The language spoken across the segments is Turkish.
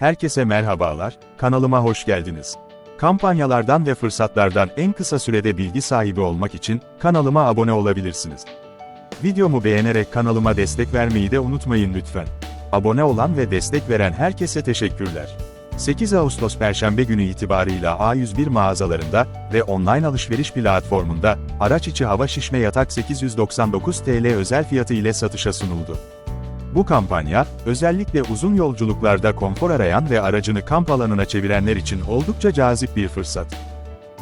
Herkese merhabalar, kanalıma hoş geldiniz. Kampanyalardan ve fırsatlardan en kısa sürede bilgi sahibi olmak için kanalıma abone olabilirsiniz. Videomu beğenerek kanalıma destek vermeyi de unutmayın lütfen. Abone olan ve destek veren herkese teşekkürler. 8 Ağustos Perşembe günü itibarıyla A101 mağazalarında ve online alışveriş platformunda araç içi hava şişme yatak 899 TL özel fiyatı ile satışa sunuldu. Bu kampanya, özellikle uzun yolculuklarda konfor arayan ve aracını kamp alanına çevirenler için oldukça cazip bir fırsat.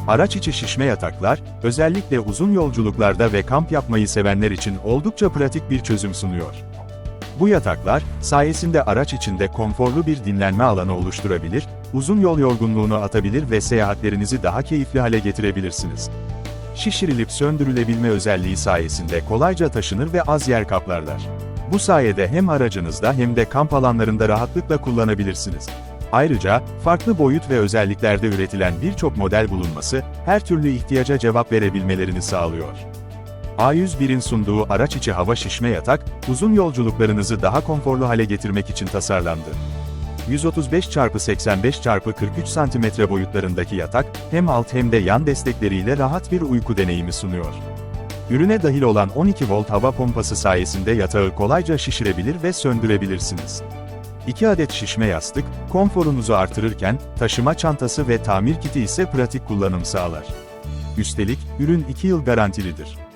Araç içi şişme yataklar, özellikle uzun yolculuklarda ve kamp yapmayı sevenler için oldukça pratik bir çözüm sunuyor. Bu yataklar, sayesinde araç içinde konforlu bir dinlenme alanı oluşturabilir, uzun yol yorgunluğunu atabilir ve seyahatlerinizi daha keyifli hale getirebilirsiniz. Şişirilip söndürülebilme özelliği sayesinde kolayca taşınır ve az yer kaplarlar. Bu sayede hem aracınızda hem de kamp alanlarında rahatlıkla kullanabilirsiniz. Ayrıca, farklı boyut ve özelliklerde üretilen birçok model bulunması, her türlü ihtiyaca cevap verebilmelerini sağlıyor. A101'in sunduğu araç içi hava şişme yatak, uzun yolculuklarınızı daha konforlu hale getirmek için tasarlandı. 135 x 85 x 43 cm boyutlarındaki yatak, hem alt hem de yan destekleriyle rahat bir uyku deneyimi sunuyor. Ürüne dahil olan 12 volt hava pompası sayesinde yatağı kolayca şişirebilir ve söndürebilirsiniz. 2 adet şişme yastık, konforunuzu artırırken, taşıma çantası ve tamir kiti ise pratik kullanım sağlar. Üstelik, ürün 2 yıl garantilidir.